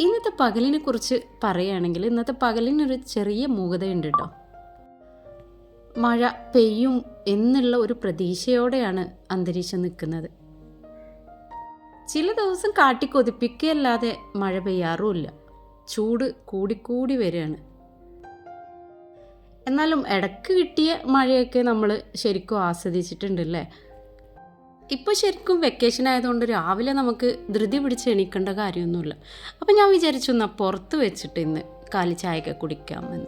ഇന്നത്തെ പകലിനെ കുറിച്ച് പറയുകയാണെങ്കിൽ ഇന്നത്തെ പകലിനൊരു ചെറിയ മൂകതയുണ്ട് കേട്ടോ. മഴ പെയ്യും എന്നുള്ള ഒരു പ്രതീക്ഷയോടെയാണ് അന്തരീക്ഷം നിൽക്കുന്നത്. ചില ദിവസം കാട്ടിക്കൊതിപ്പിക്കുകയല്ലാതെ മഴ പെയ്യാറുമില്ല. ചൂട് കൂടിക്കൂടി വരികയാണ്. എന്നാലും ഇടയ്ക്ക് കിട്ടിയ മഴയൊക്കെ നമ്മൾ ശരിക്കും ആസ്വദിച്ചിട്ടുണ്ട് ആസ്വദിച്ചിട്ടുണ്ടല്ലേ? ഇപ്പോൾ ശരിക്കും വെക്കേഷൻ ആയതുകൊണ്ട് രാവിലെ നമുക്ക് ധൃതി പിടിച്ച് എണീക്കേണ്ട കാര്യമൊന്നുമില്ല. അപ്പം ഞാൻ വിചാരിച്ചു എന്നാൽ പുറത്ത് വെച്ചിട്ട് ഇന്ന് കാലി ചായയൊക്കെ കുടിക്കാമെന്ന്.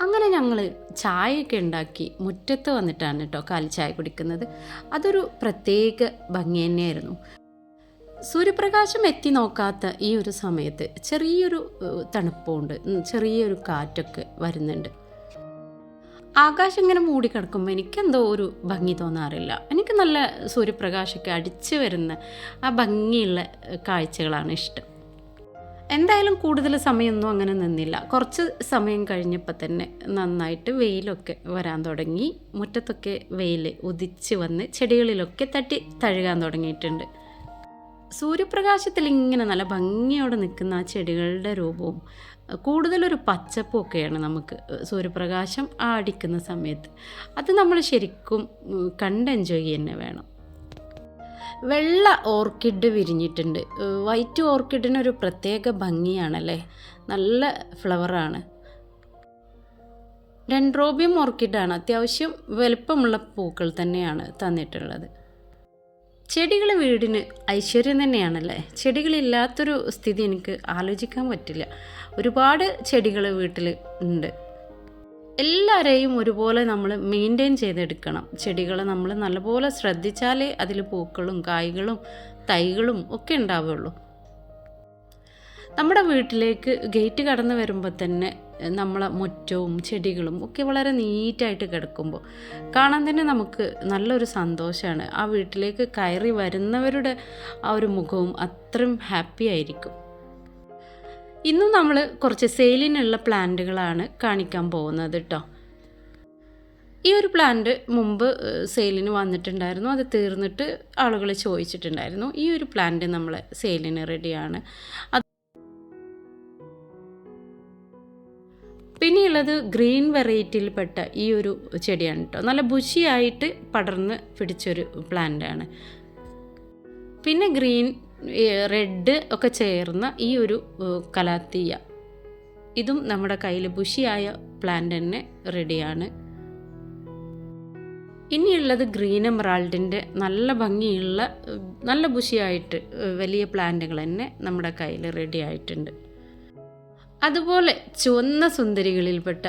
അങ്ങനെ ഞങ്ങൾ ചായയൊക്കെ ഉണ്ടാക്കി മുറ്റത്ത് വന്നിട്ടാണ് കേട്ടോ കാലി ചായ കുടിക്കുന്നത്. അതൊരു പ്രത്യേക ഭംഗി തന്നെയായിരുന്നു. സൂര്യപ്രകാശം എത്തി നോക്കാത്ത ഈ ഒരു സമയത്ത് ചെറിയൊരു തണുപ്പുണ്ട്. ചെറിയൊരു കാറ്റൊക്കെ വരുന്നുണ്ട്. ആകാശം ഇങ്ങനെ മൂടിക്കിടക്കുമ്പോൾ എനിക്കെന്തോ ഒരു ഭംഗി തോന്നാറില്ല. എനിക്ക് നല്ല സൂര്യപ്രകാശമൊക്കെ അടിച്ചു വരുന്ന ആ ഭംഗിയുള്ള കാഴ്ചകളാണ് ഇഷ്ടം. എന്തായാലും കൂടുതൽ സമയമൊന്നും അങ്ങനെ നിന്നില്ല. കുറച്ച് സമയം കഴിഞ്ഞപ്പോൾ തന്നെ നന്നായിട്ട് വെയിലൊക്കെ വരാൻ തുടങ്ങി. മുറ്റത്തൊക്കെ വെയിൽ ഉദിച്ച് വന്ന് ചെടികളിലൊക്കെ തട്ടി തഴുകാൻ തുടങ്ങിയിട്ടുണ്ട്. സൂര്യപ്രകാശത്തിൽ ഇങ്ങനെ നല്ല ഭംഗിയോടെ നിൽക്കുന്ന ആ ചെടികളുടെ രൂപവും കൂടുതലൊരു പച്ചപ്പൊക്കെയാണ് നമുക്ക് സൂര്യപ്രകാശം ആ അടിക്കുന്ന സമയത്ത്. അത് നമ്മൾ ശരിക്കും കണ്ട് എൻജോയ് തന്നെ വേണം. വെള്ള ഓർക്കിഡ് വിരിഞ്ഞിട്ടുണ്ട്. വൈറ്റ് ഓർക്കിഡിനൊരു പ്രത്യേക ഭംഗിയാണല്ലേ? നല്ല ഫ്ലവറാണ് ഡെൻഡ്രോബിയം ഓർക്കിഡാണ് അത്യാവശ്യം വലുപ്പമുള്ള പൂക്കൾ തന്നെയാണ് തന്നിട്ടുള്ളത്. ചെടികൾ വീടിന് ഐശ്വര്യം തന്നെയാണല്ലേ? ചെടികളില്ലാത്തൊരു സ്ഥിതി എനിക്ക് ആലോചിക്കാൻ പറ്റില്ല. ഒരുപാട് ചെടികൾ വീട്ടിൽ ഉണ്ട്. എല്ലാവരെയും ഒരുപോലെ നമ്മൾ മെയിന്റെയിൻ ചെയ്തെടുക്കണം. ചെടികളെ നമ്മൾ നല്ലപോലെ ശ്രദ്ധിച്ചാലേ അതിൽ പൂക്കളും കായ്കളും തൈകളും ഒക്കെ ഉണ്ടാവുള്ളൂ. നമ്മുടെ വീട്ടിലേക്ക് ഗേറ്റ് കടന്നു വരുമ്പോൾ തന്നെ നമ്മളെ മുറ്റവും ചെടികളും ഒക്കെ വളരെ നീറ്റായിട്ട് കിടക്കുമ്പോൾ കാണാൻ തന്നെ നമുക്ക് നല്ലൊരു സന്തോഷമാണ്. ആ വീട്ടിലേക്ക് കയറി വരുന്നവരുടെ ആ ഒരു മുഖവും അത്രയും ഹാപ്പി ആയിരിക്കും. ഇന്നും നമ്മൾ കുറച്ച് സെയിലിനുള്ള പ്ലാന്റുകളാണ് കാണിക്കാൻ പോകുന്നത് കേട്ടോ. ഈ ഒരു പ്ലാന്റ് മുമ്പ് സെയിലിന് വന്നിട്ടുണ്ടായിരുന്നു. അത് തീർന്നിട്ട് ആളുകൾ ചോദിച്ചിട്ടുണ്ടായിരുന്നു ഈ ഒരു പ്ലാന്റ് നമ്മൾ സെയിലിന് റെഡിയാണ് പിന്നെയുള്ളത് ഗ്രീൻ വെറൈറ്റിയിൽപ്പെട്ട ഈ ഒരു ചെടിയാണ് കേട്ടോ. നല്ല ബുഷിയായിട്ട് പടർന്ന് പിടിച്ചൊരു പ്ലാന്റാണ്. പിന്നെ ഗ്രീൻ റെഡ് ഒക്കെ ചേർന്ന ഈ ഒരു കലാത്തീയ. ഇതും നമ്മുടെ കയ്യിൽ ബുഷിയായ പ്ലാന്റ് തന്നെ റെഡിയാണ്. ഇനിയുള്ളത് ഗ്രീൻ എമറാൾഡിന്റെ നല്ല ഭംഗിയുള്ള നല്ല ബുഷിയായിട്ട് വലിയ പ്ലാന്റുകൾ തന്നെ നമ്മുടെ കയ്യിൽ റെഡി ആയിട്ടുണ്ട് അതുപോലെ ചുവന്ന സുന്ദരികളിൽപ്പെട്ട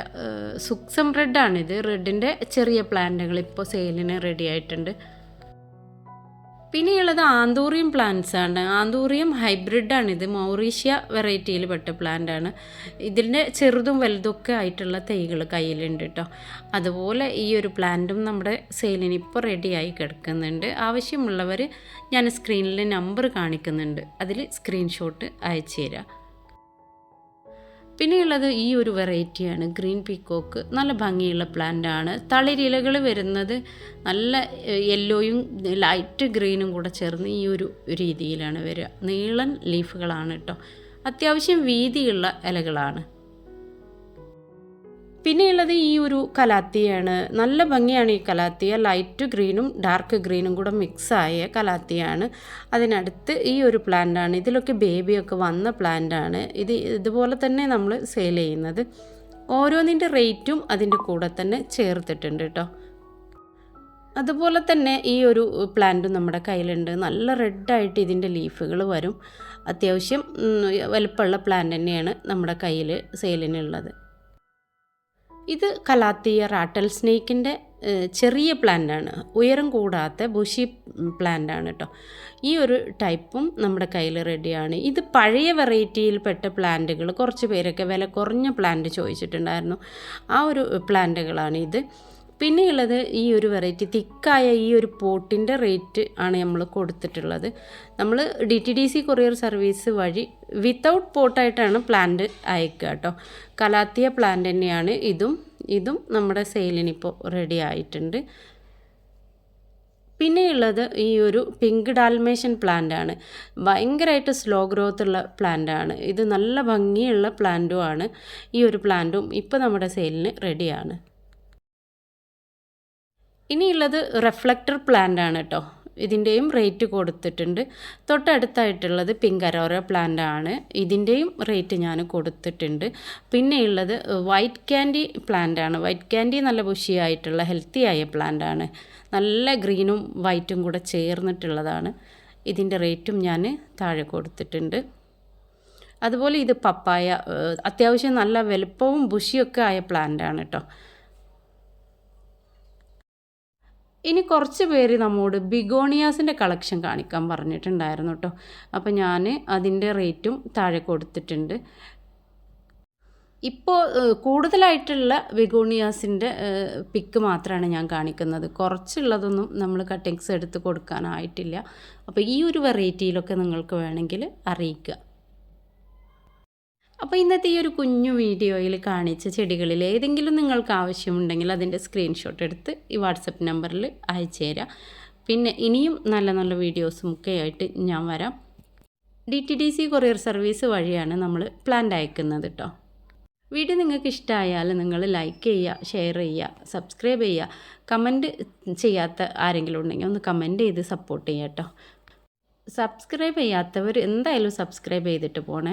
സുക്സം റെഡാണിത്. റെഡിന്റെ ചെറിയ പ്ലാന്റുകൾ ഇപ്പോൾ സെയിലിന് റെഡി ആയിട്ടുണ്ട്. പിന്നെയുള്ളത് ആന്തൂറിയം പ്ലാന്റ്സ് ആണ്. ആന്തൂറിയം ഹൈബ്രിഡാണിത്. മൗറീഷ്യ വെറൈറ്റിയിൽ പെട്ട പ്ലാന്റ് ആണ്. ഇതിന്റെ ചെറുതും വലുതൊക്കെ ആയിട്ടുള്ള തൈകൾ കയ്യിലുണ്ട് കേട്ടോ അതുപോലെ ഈ ഒരു പ്ലാന്റും നമ്മുടെ സെയിലിന് ഇപ്പോൾ റെഡിയായി കിടക്കുന്നുണ്ട്. ആവശ്യമുള്ളവർ ഞാൻ സ്ക്രീനിൽ നമ്പർ കാണിക്കുന്നുണ്ട്. അതിൽ സ്ക്രീൻഷോട്ട് അയച്ചു തരാം. പിന്നെയുള്ളത് ഈ ഒരു വെറൈറ്റിയാണ്. ഗ്രീൻ പീക്കോക്ക് നല്ല ഭംഗിയുള്ള പ്ലാന്റ് ആണ് തളിരിലകൾ വരുന്നത് നല്ല യെല്ലോയും ലൈറ്റ് ഗ്രീനും കൂടെ ചേർന്ന് ഈ ഒരു രീതിയിലാണ് വരിക. നീളൻ ലീഫുകളാണ് കേട്ടോ അത്യാവശ്യം വീതിയുള്ള ഇലകളാണ്. പിന്നെയുള്ളത് ഈ ഒരു കലാത്തിയാണ്. നല്ല ഭംഗിയാണ് ഈ കലാത്തിയ. ലൈറ്റ് ഗ്രീനും ഡാർക്ക് ഗ്രീനും കൂടെ മിക്സായ കലാത്തിയാണ്. അതിനടുത്ത് ഈ ഒരു പ്ലാന്റാണ് ഇതിലൊക്കെ ബേബിയൊക്കെ വന്ന പ്ലാന്റാണ് ഇത് ഇതുപോലെ തന്നെ നമ്മൾ സെയിൽ ചെയ്യുന്നത്. ഓരോന്നിന്റെ റേറ്റും അതിന്റെ കൂടെ തന്നെ ചേർത്തിട്ടുണ്ട് കേട്ടോ അതുപോലെ തന്നെ ഈ ഒരു പ്ലാന്റും നമ്മുടെ കയ്യിലുണ്ട്. നല്ല റെഡായിട്ട് ഇതിന്റെ ലീഫുകൾ വരും. അത്യാവശ്യം വലുപ്പമുള്ള പ്ലാന്റ് തന്നെയാണ് നമ്മുടെ കയ്യിൽ സെയിലിനുള്ളത് ഇത് കലാത്തിയ റാട്ടൽ സ്നേക്കിന്റെ ചെറിയ പ്ലാന്റാണ്. ഉയരം കൂടാത്ത ബുഷി പ്ലാന്റാണ് കേട്ടോ ഈ ഒരു ടൈപ്പും നമ്മുടെ കയ്യിൽ റെഡിയാണ്. ഇത് പഴയ വെറൈറ്റിയിൽപ്പെട്ട പ്ലാന്റുകൾ കുറച്ച് പേരൊക്കെ വില കുറഞ്ഞ പ്ലാന്റ് ചോദിച്ചിട്ടുണ്ടായിരുന്നു. ആ ഒരു പ്ലാന്റുകളാണ് ഇത്. പിന്നെയുള്ളത് ഈ ഒരു വെറൈറ്റി തിക്കായ ഈ ഒരു പോട്ടിന്റെ റേറ്റ് ആണ് നമ്മൾ കൊടുത്തിട്ടുള്ളത്. നമ്മൾ D T D C courier service വഴി വിത്തൗട്ട് പോട്ടായിട്ടാണ് പ്ലാന്റ് അയക്കുക കേട്ടോ. കലാത്തിയ പ്ലാന്റ് തന്നെയാണ് ഇതും. ഇതും നമ്മുടെ സെയിലിനിപ്പോൾ റെഡി ആയിട്ടുണ്ട്. പിന്നെയുള്ളത് ഈ ഒരു പിങ്ക് ഡാൽമേഷൻ പ്ലാന്റ് ആണ്. ഭയങ്കരമായിട്ട് സ്ലോ ഗ്രോത്ത് ഉള്ള പ്ലാന്റ് ആണ്. ഇത് നല്ല ഭംഗിയുള്ള പ്ലാന്റും ആണ്. ഈ ഒരു പ്ലാന്റും ഇപ്പോൾ നമ്മുടെ സെയിലിന് റെഡിയാണ് ഇനിയുള്ളത് റിഫ്ലക്ടർ പ്ലാന്റ് ആണ് കേട്ടോ ഇതിന്റെയും റേറ്റ് കൊടുത്തിട്ടുണ്ട്. തൊട്ടടുത്തായിട്ടുള്ളത് പിങ്ക് അരോറ പ്ലാന്റ് ആണ്. ഇതിന്റെയും റേറ്റ് ഞാൻ കൊടുത്തിട്ടുണ്ട്. പിന്നെയുള്ളത് വൈറ്റ് ക്യാൻഡി പ്ലാന്റ് ആണ്. വൈറ്റ് ക്യാൻഡി നല്ല ബുഷിയായിട്ടുള്ള ഹെൽത്തി ആയ പ്ലാന്റ് ആണ്. നല്ല ഗ്രീനും വൈറ്റും കൂടെ ചേർന്നിട്ടുള്ളതാണ്. ഇതിന്റെ റേറ്റും ഞാൻ താഴെ കൊടുത്തിട്ടുണ്ട്. അതുപോലെ ഇത് പപ്പായ അത്യാവശ്യം നല്ല വലുപ്പവും ബുഷിയൊക്കെ ആയ പ്ലാന്റ് ആണ് കേട്ടോ ഇനി കുറച്ച് പേര് നമ്മോട് ബിഗോണിയാസിന്റെ കളക്ഷൻ കാണിക്കാൻ പറഞ്ഞിട്ടുണ്ടായിരുന്നു കേട്ടോ അപ്പോൾ ഞാൻ അതിന്റെ റേറ്റും താഴെ കൊടുത്തിട്ടുണ്ട്. ഇപ്പോൾ കൂടുതലായിട്ടുള്ള ബിഗോണിയാസിന്റെ പിക്ക് മാത്രമാണ് ഞാൻ കാണിക്കുന്നത്. കുറച്ചുള്ളതൊന്നും നമ്മൾ കട്ടിങ്സ് എടുത്ത് കൊടുക്കാനായിട്ടില്ല. അപ്പോൾ ഈ ഒരു വെറൈറ്റിയിലൊക്കെ നിങ്ങൾക്ക് വേണമെങ്കിൽ അറിയിക്കുക അപ്പോൾ ഇന്നത്തെ ഈ ഒരു കുഞ്ഞു വീഡിയോയിൽ കാണിച്ച ചെടികളിൽ ഏതെങ്കിലും നിങ്ങൾക്ക് ആവശ്യമുണ്ടെങ്കിൽ അതിന്റെ സ്ക്രീൻഷോട്ട് എടുത്ത് ഈ വാട്സപ്പ് നമ്പറിൽ അയച്ചു തരാം. പിന്നെ ഇനിയും നല്ല നല്ല വീഡിയോസും ഒക്കെ ആയിട്ട് ഞാൻ വരാം. D T D C courier service വഴിയാണ് നമ്മൾ പ്ലാന്റ് അയക്കുന്നത് കേട്ടോ വീഡിയോ നിങ്ങൾക്ക് ഇഷ്ടമായാൽ നിങ്ങൾ ലൈക്ക് ചെയ്യുക ഷെയർ ചെയ്യുക സബ്സ്ക്രൈബ് ചെയ്യുക. കമന്റ് ചെയ്യാത്ത ആരെങ്കിലും ഉണ്ടെങ്കിൽ ഒന്ന് കമന്റ് ചെയ്ത് സപ്പോർട്ട് ചെയ്യാം കേട്ടോ സബ്സ്ക്രൈബ് ചെയ്യാത്തവർ എന്തായാലും സബ്സ്ക്രൈബ് ചെയ്തിട്ട് പോണേ.